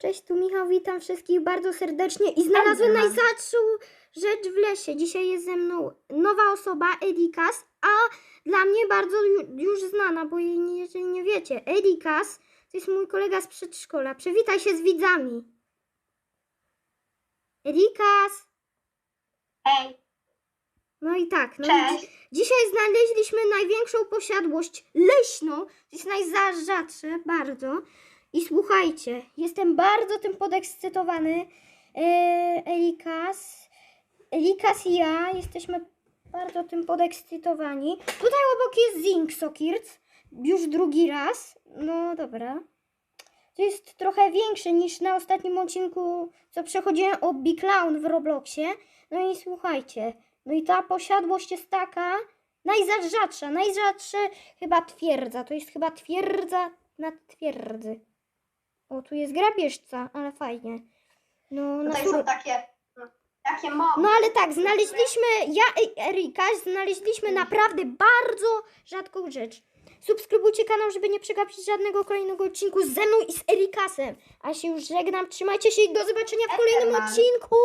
Cześć, tu Michał, witam wszystkich bardzo serdecznie i znalazłem najrzadszą rzecz w lesie. Dzisiaj jest ze mną nowa osoba, Edikas, a dla mnie bardzo ju- już znana, bo jej nie, jeżeli nie wiecie, Edikas to jest mój kolega z przedszkola. Przywitaj się z widzami. Edikas! Ej, No i tak, no i dzi- dzisiaj znaleźliśmy największą posiadłość leśną, to jest najzarzadsze bardzo. I słuchajcie, jestem bardzo tym podekscytowany. E, Elikas, Elikas i ja jesteśmy bardzo tym podekscytowani. Tutaj obok jest Zing Sokirc, już drugi raz. No dobra. To jest trochę większy niż na ostatnim odcinku, co przechodziłem o Big Clown w Robloxie. No i słuchajcie, no i ta posiadłość jest taka najrzadsza, najrzadsza chyba twierdza. To jest chyba twierdza na twierdzy. O, tu jest grabieżca, ale fajnie. No, na Tutaj są takie, no, takie moby. no ale tak, znaleźliśmy, ja i Erika znaleźliśmy naprawdę bardzo rzadką rzecz. Subskrybujcie kanał, żeby nie przegapić żadnego kolejnego odcinku ze mną i z Erikasem. A się już żegnam, trzymajcie się i do zobaczenia w kolejnym Eterman. odcinku.